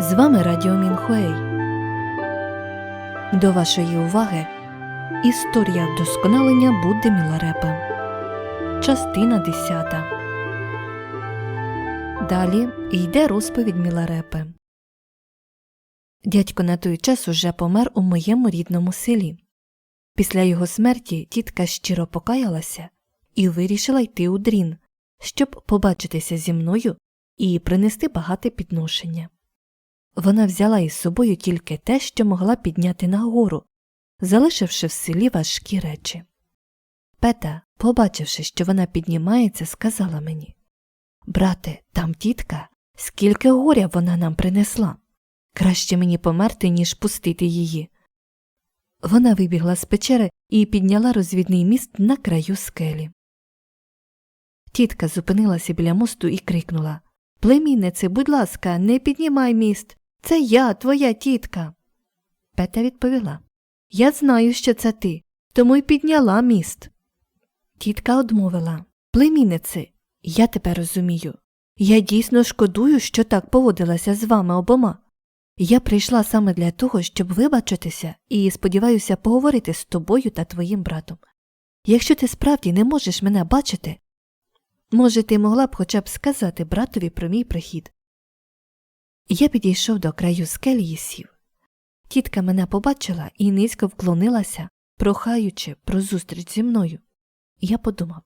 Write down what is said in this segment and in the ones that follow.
З вами Радіо Мінхуей. До вашої уваги Історія вдосконалення Будди Міларепи. Частина 10. Далі йде розповідь Міларепи. Дядько на той час уже помер у моєму рідному селі. Після його смерті тітка щиро покаялася і вирішила йти у дрін, щоб побачитися зі мною і принести багате підношення. Вона взяла із собою тільки те, що могла підняти нагору, залишивши в селі важкі речі. Пета, побачивши, що вона піднімається, сказала мені Брате, там тітка, скільки горя вона нам принесла. Краще мені померти, ніж пустити її. Вона вибігла з печери і підняла розвідний міст на краю скелі. Тітка зупинилася біля мосту і крикнула Племіннице, будь ласка, не піднімай міст. Це я, твоя тітка. Пета відповіла Я знаю, що це ти, тому й підняла міст. Тітка одмовила Племіннице, я тепер розумію. Я дійсно шкодую, що так поводилася з вами обома. Я прийшла саме для того, щоб вибачитися і сподіваюся поговорити з тобою та твоїм братом. Якщо ти справді не можеш мене бачити, може, ти могла б хоча б сказати братові про мій прихід. Я підійшов до краю скелі сів. Тітка мене побачила і низько вклонилася, прохаючи про зустріч зі мною. Я подумав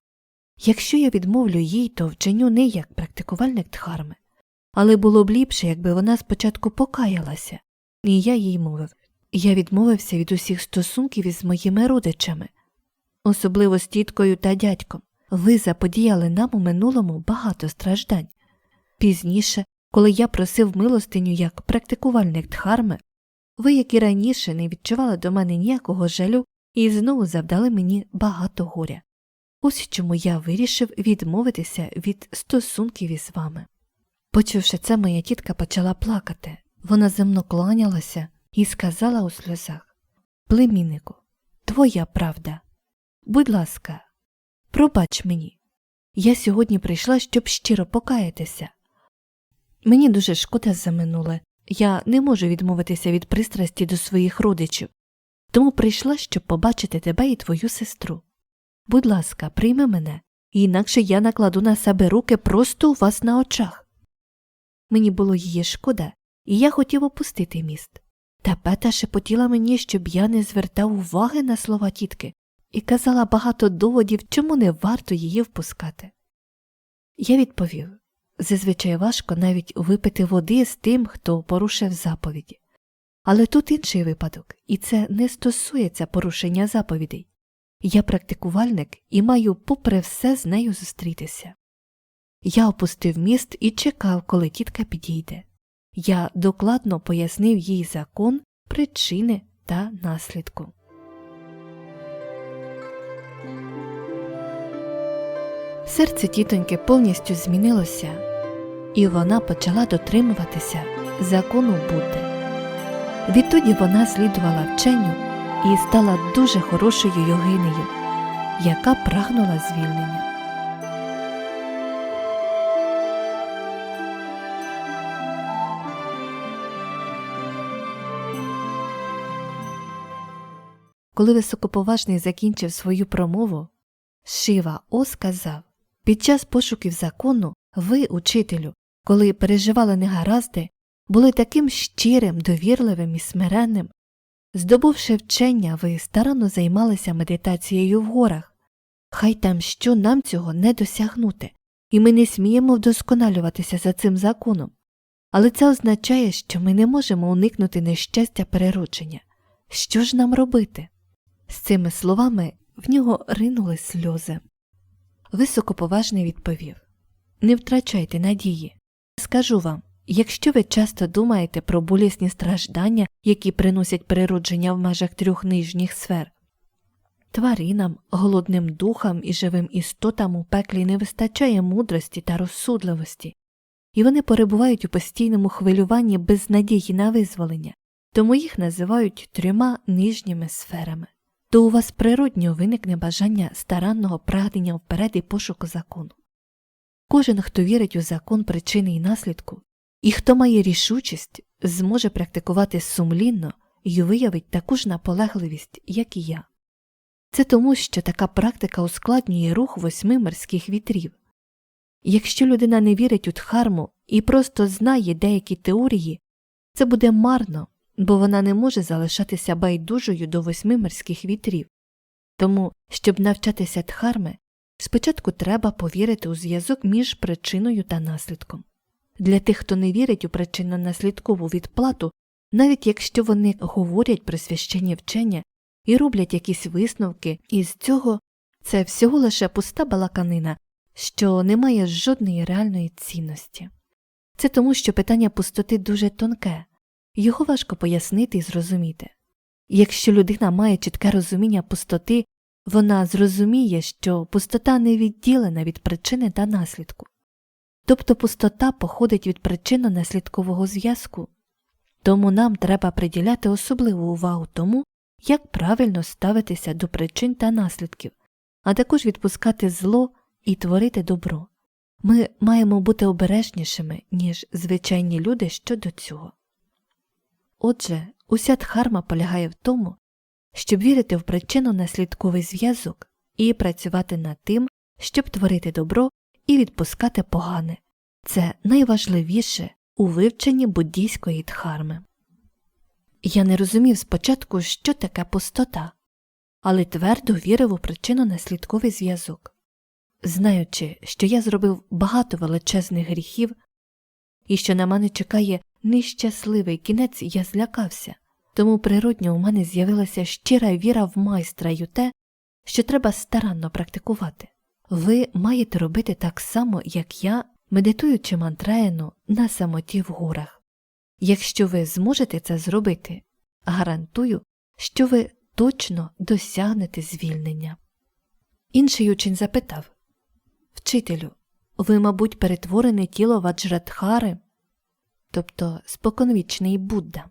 якщо я відмовлю їй, то вчиню не як практикувальник дхарми. Але було б ліпше, якби вона спочатку покаялася, і я їй мовив я відмовився від усіх стосунків із моїми родичами, особливо з тіткою та дядьком. Ви заподіяли нам у минулому багато страждань. Пізніше, коли я просив милостиню як практикувальник дхарми, ви, як і раніше, не відчували до мене ніякого жалю і знову завдали мені багато горя. Ось чому я вирішив відмовитися від стосунків із вами. Почувши це, моя тітка почала плакати. Вона земно кланялася і сказала у сльозах Племіннику, твоя правда. Будь ласка, пробач мені. Я сьогодні прийшла, щоб щиро покаятися. Мені дуже шкода за минуле. Я не можу відмовитися від пристрасті до своїх родичів, тому прийшла, щоб побачити тебе і твою сестру. Будь ласка, прийми мене, інакше я накладу на себе руки просто у вас на очах. Мені було її шкода, і я хотів опустити міст. Та пета шепотіла мені, щоб я не звертав уваги на слова тітки, і казала багато доводів, чому не варто її впускати. Я відповів зазвичай важко навіть випити води з тим, хто порушив заповіді. Але тут інший випадок, і це не стосується порушення заповідей. Я практикувальник і маю, попри все, з нею зустрітися. Я опустив міст і чекав, коли тітка підійде. Я докладно пояснив їй закон, причини та наслідку. Серце тітоньки повністю змінилося, і вона почала дотримуватися закону Будди. Відтоді вона слідувала вченню і стала дуже хорошою йогинею, яка прагнула звільнення. Коли високоповажний закінчив свою промову, Шива О сказав під час пошуків закону ви, учителю, коли переживали негаразди, були таким щирим, довірливим і смиренним. Здобувши вчення, ви старанно займалися медитацією в горах. Хай там що нам цього не досягнути, і ми не сміємо вдосконалюватися за цим законом. Але це означає, що ми не можемо уникнути нещастя переродження. Що ж нам робити? З цими словами в нього ринули сльози. Високоповажний відповів Не втрачайте надії. Скажу вам якщо ви часто думаєте про болісні страждання, які приносять переродження в межах трьох нижніх сфер, тваринам, голодним духам і живим істотам у пеклі не вистачає мудрості та розсудливості, і вони перебувають у постійному хвилюванні без надії на визволення, тому їх називають трьома нижніми сферами то у вас природньо виникне бажання старанного прагнення вперед і пошуку закону. Кожен, хто вірить у закон причини і наслідку, і хто має рішучість, зможе практикувати сумлінно і виявить таку ж наполегливість, як і я. Це тому, що така практика ускладнює рух восьми морських вітрів. Якщо людина не вірить у дхарму і просто знає деякі теорії, це буде марно, бо вона не може залишатися байдужою до восьми морських вітрів. Тому, щоб навчатися дхарми, спочатку треба повірити у зв'язок між причиною та наслідком. Для тих, хто не вірить у причинно-наслідкову відплату, навіть якщо вони говорять про священні вчення і роблять якісь висновки із цього, це всього лише пуста балаканина, що не має жодної реальної цінності. Це тому, що питання пустоти дуже тонке, його важко пояснити і зрозуміти. Якщо людина має чітке розуміння пустоти, вона зрозуміє, що пустота не відділена від причини та наслідку. Тобто пустота походить від причинно-наслідкового зв'язку. Тому нам треба приділяти особливу увагу тому, як правильно ставитися до причин та наслідків, а також відпускати зло і творити добро. Ми маємо бути обережнішими, ніж звичайні люди щодо цього. Отже, уся дхарма полягає в тому, щоб вірити в причинно-наслідковий зв'язок і працювати над тим, щоб творити добро і відпускати погане. Це найважливіше у вивченні буддійської дхарми. Я не розумів спочатку, що таке пустота, але твердо вірив у причинно-наслідковий зв'язок. Знаючи, що я зробив багато величезних гріхів і що на мене чекає нещасливий кінець, я злякався, тому природньо у мене з'явилася щира віра в майстра й у те, що треба старанно практикувати. Ви маєте робити так само, як я, медитуючи мантраєну на самоті в горах. Якщо ви зможете це зробити, гарантую, що ви точно досягнете звільнення. Інший учень запитав Вчителю, ви, мабуть, перетворене тіло Ваджрадхари, тобто споконвічний Будда.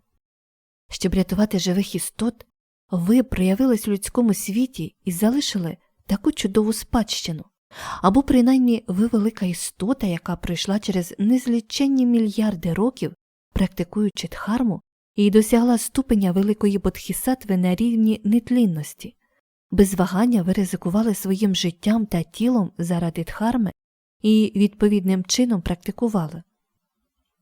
Щоб рятувати живих істот, ви проявились в людському світі і залишили таку чудову спадщину, або принаймні ви велика істота, яка пройшла через незліченні мільярди років, практикуючи дхарму, і досягла ступеня великої бодхісатви на рівні нетлінності. Без вагання ви ризикували своїм життям та тілом заради дхарми і відповідним чином практикували.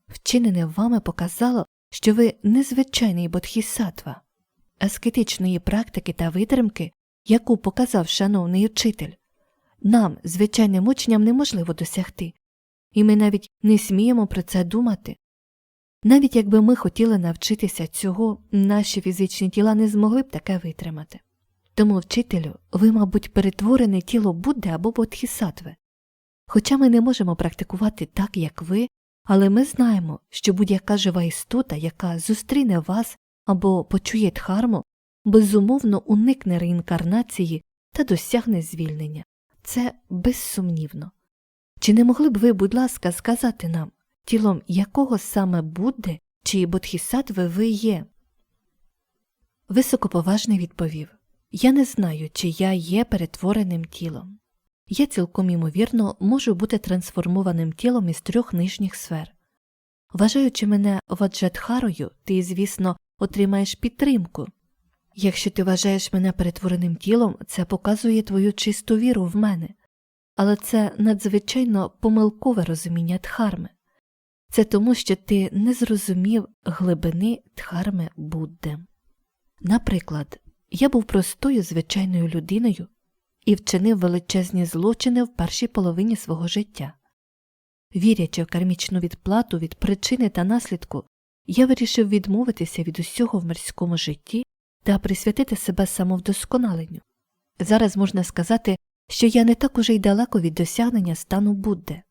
Вчинене вами показало, що ви незвичайний бодхісатва, аскетичної практики та витримки, яку показав шановний учитель, нам, звичайним учням, неможливо досягти, і ми навіть не сміємо про це думати. Навіть якби ми хотіли навчитися цього, наші фізичні тіла не змогли б таке витримати. Тому, вчителю, ви, мабуть, перетворене тіло Будди або Бодхісатви. Хоча ми не можемо практикувати так, як ви, але ми знаємо, що будь-яка жива істота, яка зустріне вас або почує дхарму, безумовно уникне реінкарнації та досягне звільнення. Це безсумнівно. Чи не могли б ви, будь ласка, сказати нам, тілом якого саме Будди чи Бодхісатви ви є? Високоповажний відповів Я не знаю, чи я є перетвореним тілом. Я цілком імовірно можу бути трансформованим тілом із трьох нижніх сфер. Вважаючи мене ваджатхарою, ти, звісно, отримаєш підтримку. Якщо ти вважаєш мене перетвореним тілом, це показує твою чисту віру в мене, але це надзвичайно помилкове розуміння дхарми. Це тому, що ти не зрозумів глибини дхарми Будди. Наприклад, я був простою звичайною людиною і вчинив величезні злочини в першій половині свого життя. Вірячи в кармічну відплату від причини та наслідку, я вирішив відмовитися від усього в мирському житті та присвятити себе самовдосконаленню. Зараз можна сказати, що я не так уже й далеко від досягнення стану Будди.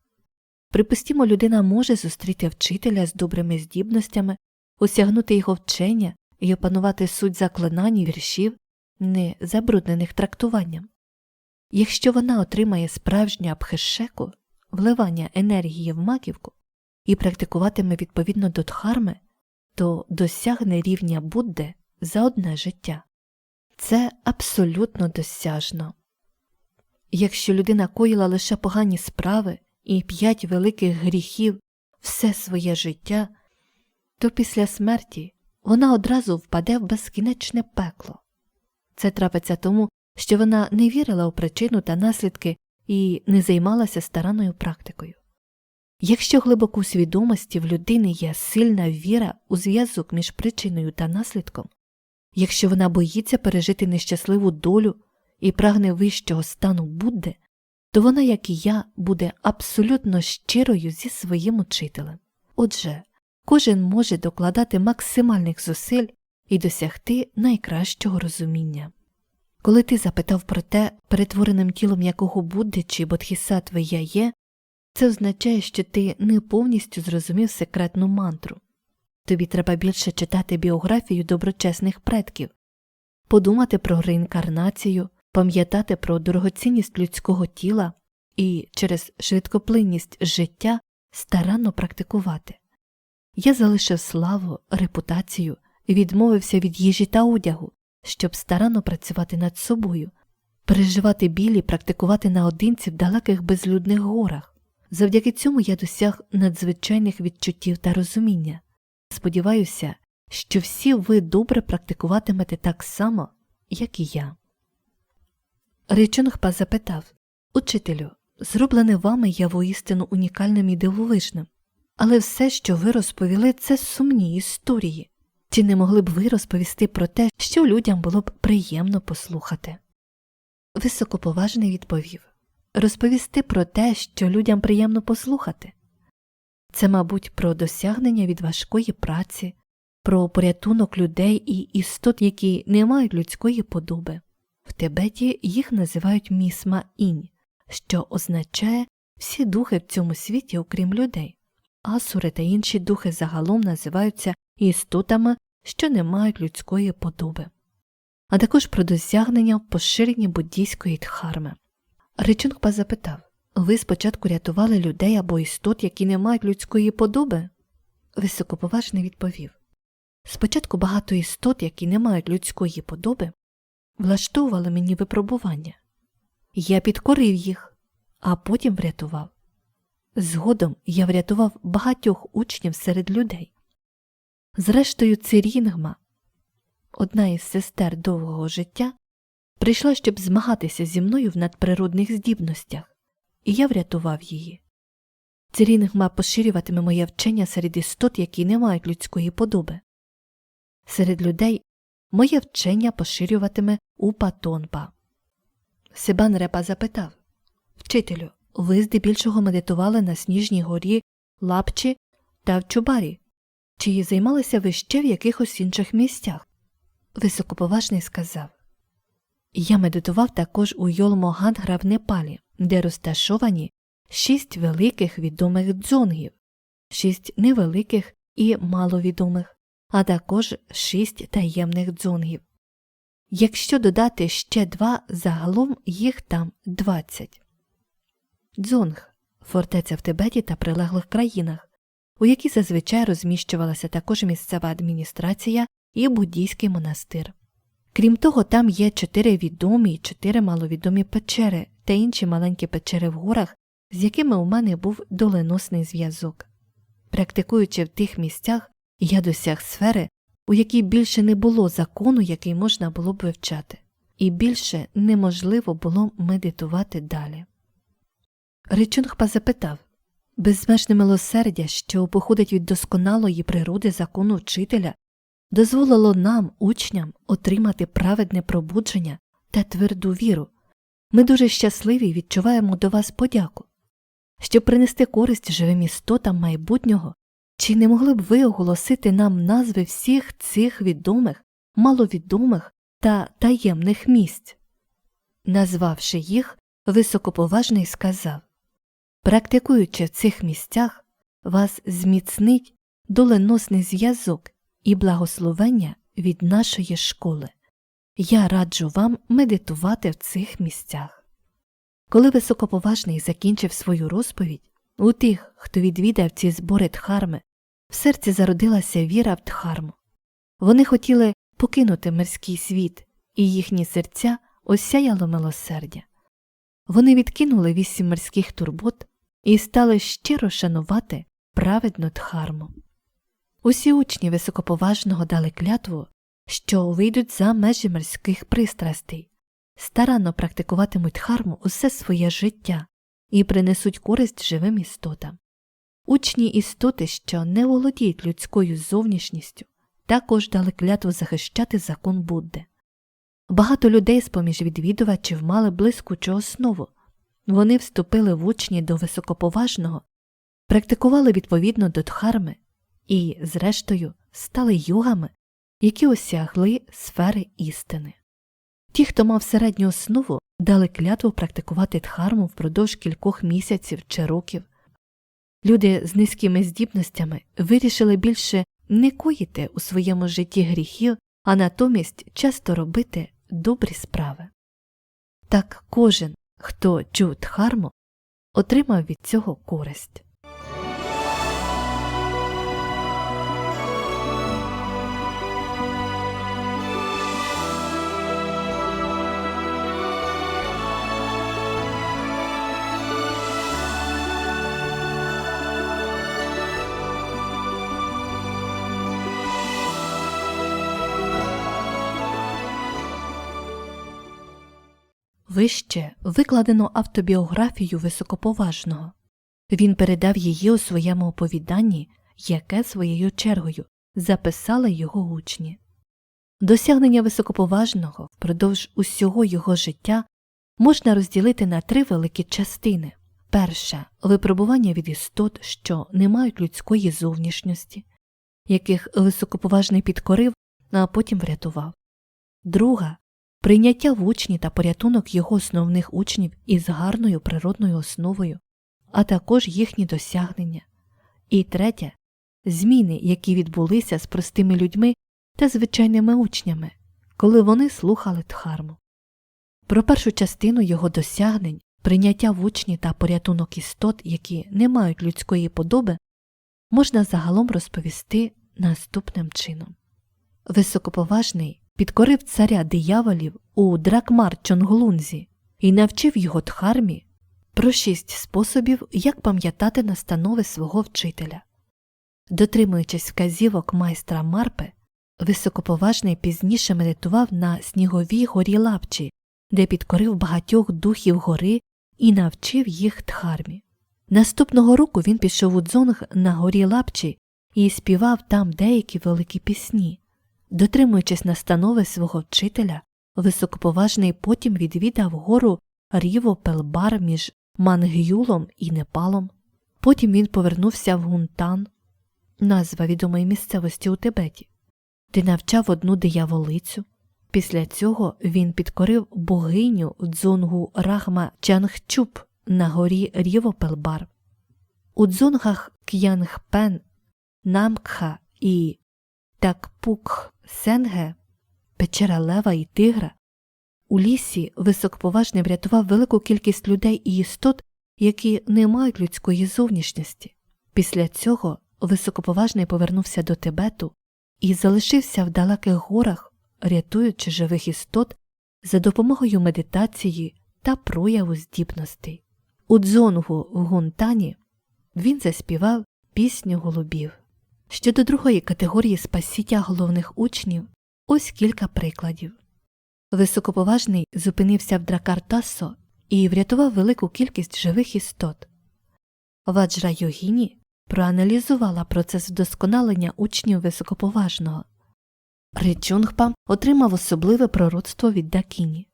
Припустімо, людина може зустріти вчителя з добрими здібностями, осягнути його вчення і опанувати суть заклинань і віршів, не забруднених трактуванням. Якщо вона отримає справжню абхешеку, вливання енергії в маківку і практикуватиме відповідно до дхарми, то досягне рівня Будди за одне життя. Це абсолютно досяжно. Якщо людина коїла лише погані справи і п'ять великих гріхів все своє життя, то після смерті вона одразу впаде в безкінечне пекло. Це трапиться тому, що вона не вірила у причину та наслідки і не займалася старанною практикою. Якщо глибоко свідомості в людини є сильна віра у зв'язок між причиною та наслідком, якщо вона боїться пережити нещасливу долю і прагне вищого стану Будди, то вона, як і я, буде абсолютно щирою зі своїм учителем. Отже, кожен може докладати максимальних зусиль і досягти найкращого розуміння. Коли ти запитав про те, перетвореним тілом якого Будди чи Бодхісаттви я є, це означає, що ти не повністю зрозумів секретну мантру. Тобі треба більше читати біографію доброчесних предків, подумати про реінкарнацію, пам'ятати про дорогоцінність людського тіла і через швидкоплинність життя старанно практикувати. Я залишив славу, репутацію, відмовився від їжі та одягу, щоб старанно працювати над собою, переживати білі, практикувати наодинці в далеких безлюдних горах. Завдяки цьому я досяг надзвичайних відчуттів та розуміння. Сподіваюся, що всі ви добре практикуватимете так само, як і я. Ричунгпа запитав Учителю, зроблене вами є воістину унікальним і дивовижним, але все, що ви розповіли, це сумні історії. Чи не могли б ви розповісти про те, що людям було б приємно послухати? Високоповажний відповів розповісти про те, що людям приємно послухати. Це, мабуть, про досягнення від важкої праці, про порятунок людей і істот, які не мають людської подоби. В Тибеті їх називають місма інь, що означає всі духи в цьому світі, окрім людей. Асури та інші духи загалом називаються істотами, що не мають людської подоби, а також про досягнення в поширенні буддійської дхарми. Ричунгпа запитав Ви спочатку рятували людей або істот, які не мають людської подоби? Високоповажний відповів Спочатку багато істот, які не мають людської подоби, влаштовували мені випробування. Я підкорив їх, а потім врятував. Згодом я врятував багатьох учнів серед людей. Зрештою, Цирінгма, одна із сестер довгого життя, прийшла, щоб змагатися зі мною в надприродних здібностях, і я врятував її. Цирінгма поширюватиме моє вчення серед істот, які не мають людської подоби. Серед людей моє вчення поширюватиме Упа Тонпа. Сибан Репа запитав Вчителю, ви здебільшого медитували на сніжній горі Лапчі та в Чубарі. Чи займалися ви ще в якихось інших місцях? Високоповажний сказав Я медитував також у Йолмогангра в Непалі, де розташовані шість великих відомих дзонгів, шість невеликих і маловідомих, а також шість таємних дзонгів. Якщо додати ще два, загалом їх там двадцять. Дзонг фортеця в Тибеті та прилеглих країнах, у якій зазвичай розміщувалася також місцева адміністрація і буддійський монастир. Крім того, там є чотири відомі і чотири маловідомі печери та інші маленькі печери в горах, з якими у мене був доленосний зв'язок. Практикуючи в тих місцях, я досяг сфери, у якій більше не було закону, який можна було б вивчати, і більше неможливо було медитувати далі. Ричунгпа запитав безмежне милосердя, що походить від досконалої природи закону вчителя, дозволило нам, учням, отримати праведне пробудження та тверду віру. Ми дуже щасливі відчуваємо до вас подяку. Щоб принести користь живим істотам майбутнього, чи не могли б ви оголосити нам назви всіх цих відомих, маловідомих та таємних місць? Назвавши їх, високоповажний сказав Практикуючи в цих місцях, вас зміцнить доленосний зв'язок і благословення від нашої школи. Я раджу вам медитувати в цих місцях. Коли високоповажний закінчив свою розповідь, у тих, хто відвідав ці збори Дхарми, в серці зародилася віра в Дхарму. Вони хотіли покинути мирський світ, і їхні серця осяяло милосердя. Вони відкинули вісім морських турбот і стали щиро шанувати праведну Дхарму. Усі учні високоповажного дали клятву, що вийдуть за межі морських пристрастей, старанно практикуватимуть дхарму усе своє життя і принесуть користь живим істотам. Учні істоти, що не володіють людською зовнішністю, також дали клятву захищати закон Будди. Багато людей з поміж відвідувачів мали блискучу основу. Вони вступили в учні до високоповажного, практикували відповідно до дхарми і, зрештою, стали югами, які осягли сфери істини. Ті, хто мав середню основу, дали клятву практикувати дхарму впродовж кількох місяців чи років. Люди з низькими здібностями вирішили більше не коїти у своєму житті гріхів, а натомість часто робити добрі справи. Так кожен, хто чув дхарму, отримав від цього користь. Вище викладено автобіографію високоповажного. Він передав її у своєму оповіданні, яке своєю чергою записали його учні. Досягнення високоповажного впродовж усього його життя можна розділити на три великі частини. Перша випробування від істот, що не мають людської зовнішності, яких високоповажний підкорив, а потім врятував. Друга прийняття в учні та порятунок його основних учнів із гарною природною основою, а також їхні досягнення. І третє зміни, які відбулися з простими людьми та звичайними учнями, коли вони слухали Дхарму. Про першу частину його досягнень, прийняття в учні та порятунок істот, які не мають людської подоби, можна загалом розповісти наступним чином. Високоповажний підкорив царя дияволів у Дракмар Чонглунзі і навчив його Дхармі про шість способів, як пам'ятати настанови свого вчителя. Дотримуючись вказівок майстра Марпи, високоповажний пізніше медитував на сніговій горі лапчі, де підкорив багатьох духів гори і навчив їх Дхармі. Наступного року він пішов у дзонг на горі лапчі і співав там деякі великі пісні. Дотримуючись настанови свого вчителя, високоповажний потім відвідав гору Ріво Пелбар між Мангюлом і Непалом. Потім він повернувся в Гунтан, назва відомої місцевості у Тибеті, де навчав одну дияволицю. Після цього він підкорив богиню дзонгу Рахма Чангчуп на горі Ріво Пелбар. У дзонгах К'янгпен, Намкха і Такпукх Сенге, печера Лева і Тигра, у лісі високоповажний врятував велику кількість людей і істот, які не мають людської зовнішності. Після цього високоповажний повернувся до Тибету і залишився в далеких горах, рятуючи живих істот за допомогою медитації та прояву здібностей. У дзонгу в Гунтані він заспівав пісню голубів. Щодо другої категорії спасіття головних учнів, ось кілька прикладів. Високоповажний зупинився в Дракартасо і врятував велику кількість живих істот. Ваджра Йогіні проаналізувала процес вдосконалення учнів високоповажного. Ричунгпа отримав особливе пророцтво від Дакіні.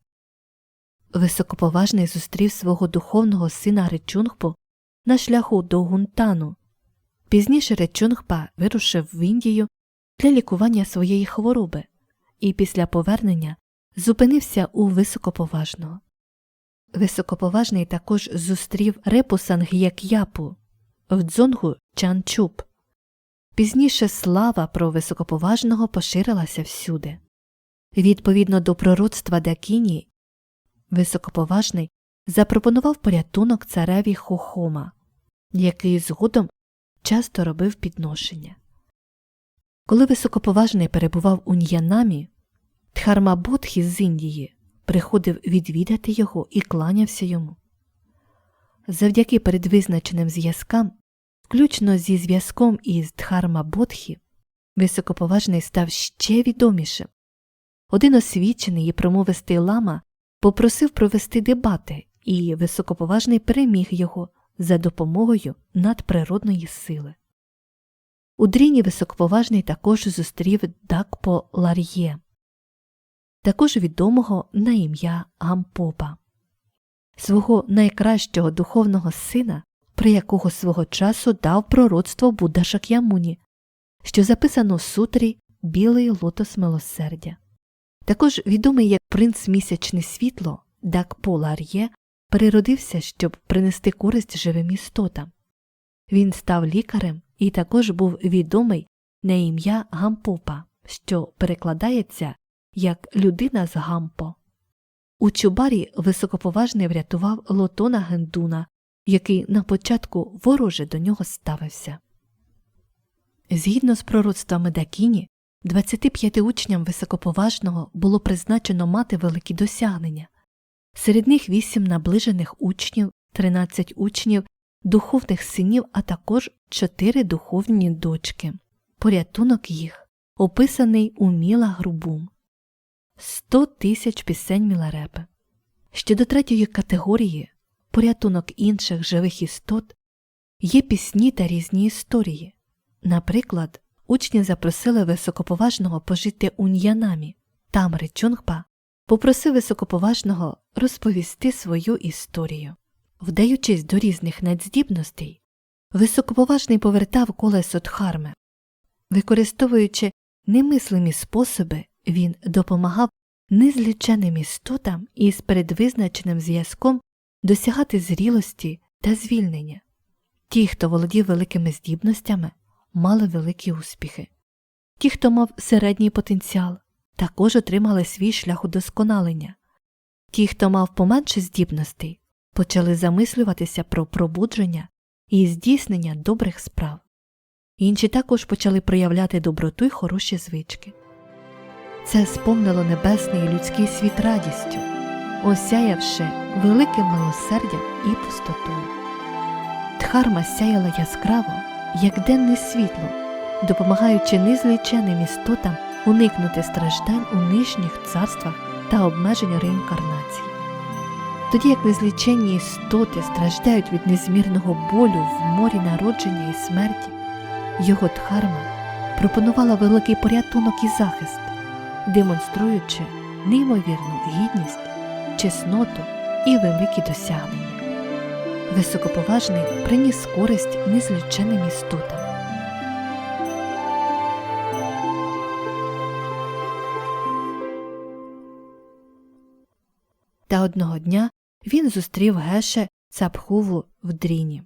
Високоповажний зустрів свого духовного сина Ричунгпу на шляху до Гунтану. Пізніше Речунгпа вирушив в Індію для лікування своєї хвороби і після повернення зупинився у високоповажного. Високоповажний також зустрів репу Санг'як'япу в дзонгу Чанчуп. Пізніше слава про високоповажного поширилася всюди. Відповідно до пророцтва Дакіні, високоповажний запропонував порятунок цареві Хохома, який згодом часто робив підношення. Коли високоповажний перебував у Н'янамі, Дхармабудхі з Індії приходив відвідати його і кланявся йому. Завдяки передвизначеним зв'язкам, включно зі зв'язком із Дхармабодхі, високоповажний став ще відомішим. Один освічений і промовистий лама попросив провести дебати, і високоповажний переміг його за допомогою надприродної сили. У дріні високоповажний також зустрів Дакпо Лар'є, також відомого на ім'я Гампопа, свого найкращого духовного сина, при якого свого часу дав пророцтво Будда Шак'ямуні, що записано в сутрі Білий лотос милосердя. Також відомий як принц місячне світло Дакпо Лар'є переродився, щоб принести користь живим істотам. Він став лікарем і також був відомий на ім'я Гампопа, що перекладається як людина з гампо. У Чубарі високоповажний врятував Лотона Гендуна, який на початку вороже до нього ставився. Згідно з пророцтвами Дакіні, 25 учням високоповажного було призначено мати великі досягнення. Серед них 8 наближених учнів, 13 учнів, духовних синів, а також 4 духовні дочки. Порятунок їх описаний у Міла Грубум. 100 тисяч пісень Міларепи. Щодо третьої категорії порятунок інших живих істот є пісні та різні історії. Наприклад, учні запросили високоповажного пожити у Н'янамі. Там Ричунгпа попросив високоповажного розповісти свою історію. Вдаючись до різних надздібностей, високоповажний повертав колесо Дхарми. Використовуючи немислимі способи, він допомагав незліченим істотам із передвизначеним зв'язком досягати зрілості та звільнення. Ті, хто володів великими здібностями, мали великі успіхи. Ті, хто мав середній потенціал, також отримали свій шлях удосконалення. Ті, хто мав поменше здібностей, почали замислюватися про пробудження і здійснення добрих справ. Інші також почали проявляти доброту й хороші звички. Це сповнило небесний і людський світ радістю, осяявши великим милосердям і пустотою. Дхарма сяяла яскраво, як денне світло, допомагаючи незліченим істотам уникнути страждань у нижніх царствах та обмежень реінкарнації. Тоді як незліченні істоти страждають від незмірного болю в морі народження і смерті, його дхарма пропонувала великий порятунок і захист, демонструючи неймовірну гідність, чесноту і великі досягнення. Високоповажний приніс користь незліченим істотам. Одного дня він зустрів Геше Цапхуву в дріні.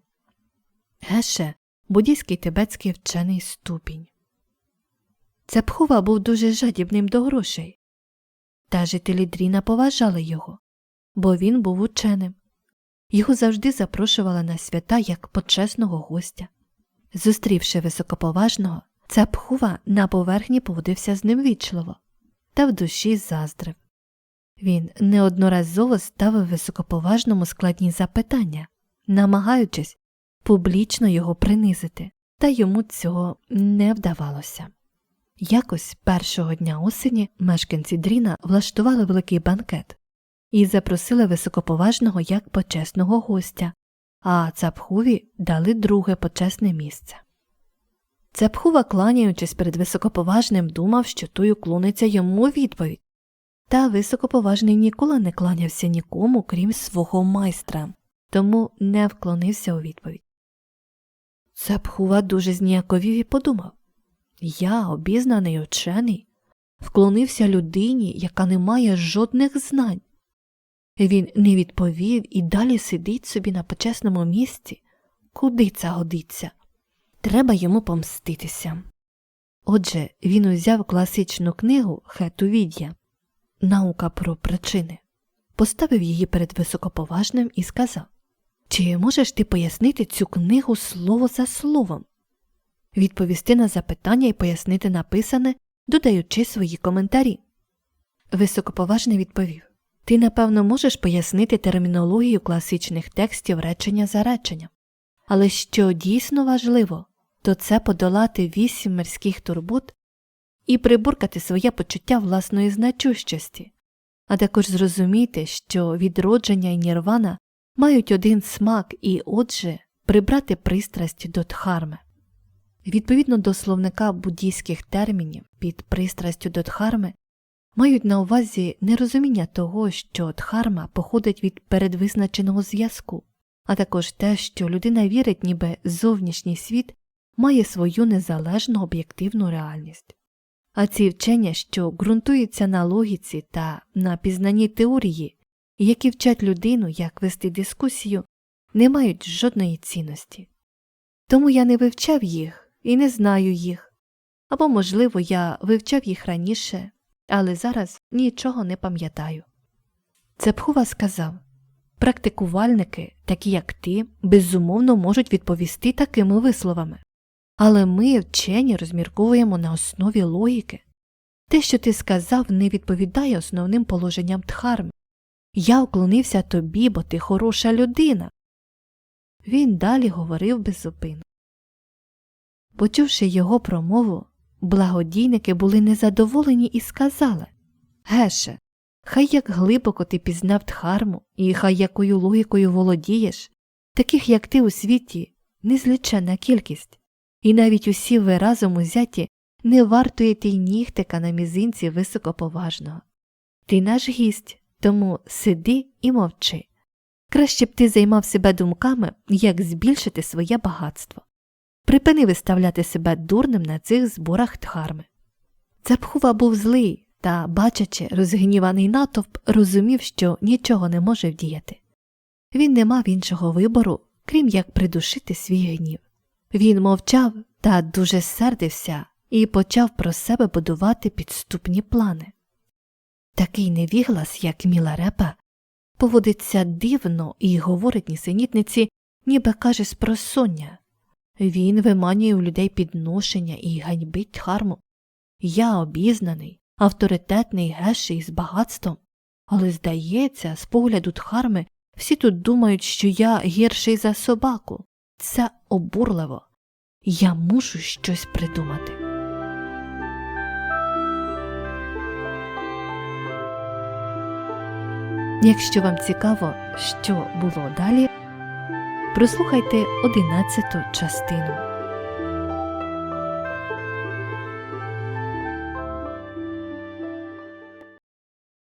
Геше буддійський тибетський вчений ступінь. Цапхува був дуже жадібним до грошей. Та жителі Дріна поважали його, бо він був ученим. Його завжди запрошували на свята як почесного гостя. Зустрівши високоповажного, Цапхува на поверхні поводився з ним вічливо та в душі заздрив. Він неодноразово ставив високоповажному складні запитання, намагаючись публічно його принизити, та йому цього не вдавалося. Якось першого дня осені мешканці Дріна влаштували великий банкет і запросили високоповажного як почесного гостя, а Цапхуві дали друге почесне місце. Цапхува, кланяючись перед високоповажним, думав, що той уклониться йому відповідь, та високоповажний ніколи не кланявся нікому, крім свого майстра, тому не вклонився у відповідь. Цапхува дуже зніяковів і подумав я, обізнаний учений, вклонився людині, яка не має жодних знань. Він не відповів і далі сидить собі на почесному місці. Куди це годиться? Треба йому помститися. Отже, він узяв класичну книгу Хетувід'я Наука про причини, поставив її перед високоповажним і сказав Чи можеш ти пояснити цю книгу слово за словом? Відповісти на запитання і пояснити написане, додаючи свої коментарі. Високоповажний відповів Ти, напевно, можеш пояснити термінологію класичних текстів речення за реченням. Але що дійсно важливо, то це подолати вісім мирських турбот і приборкати своє почуття власної значущості, а також зрозуміти, що відродження і нірвана мають один смак і, отже, прибрати пристрасть до дхарми. Відповідно до словника буддійських термінів під пристрастю до дхарми мають на увазі нерозуміння того, що дхарма походить від передвизначеного зв'язку, а також те, що людина вірить, ніби зовнішній світ має свою незалежну об'єктивну реальність. А ці вчення, що ґрунтуються на логіці та на пізнанні теорії, які вчать людину, як вести дискусію, не мають жодної цінності. Тому я не вивчав їх і не знаю їх, або, можливо, я вивчав їх раніше, але зараз нічого не пам'ятаю. Цепхува сказав практикувальники, такі як ти, безумовно можуть відповісти такими висловами. Але ми, вчені, розмірковуємо на основі логіки. Те, що ти сказав, не відповідає основним положенням дхарми. Я уклонився тобі, бо ти хороша людина. Він далі говорив без зупину. Почувши його промову, благодійники були незадоволені і сказали Геше, хай як глибоко ти пізнав дхарму і хай якою логікою володієш, таких як ти у світі незліченна кількість, і навіть усі ви разом узяті не вартуєте й нігтика на мізинці високоповажного. Ти наш гість, тому сиди і мовчи. Краще б ти займав себе думками, як збільшити своє багатство. Припини виставляти себе дурним на цих зборах дхарми. Цапхува був злий та, бачачи розгніваний натовп, розумів, що нічого не може вдіяти. Він не мав іншого вибору, крім як придушити свій гнів. Він мовчав та дуже сердився і почав про себе будувати підступні плани. Такий невіглас, як Міларепа, поводиться дивно і говорить нісенітниці, ніби каже спросоння. Він виманює у людей підношення і ганьбить дхарму. Я обізнаний, авторитетний геший з багатством, але, здається, з погляду дхарми всі тут думають, що я гірший за собаку. Це обурливо. Я мушу щось придумати. Якщо вам цікаво, що було далі, прослухайте одинадцяту частину.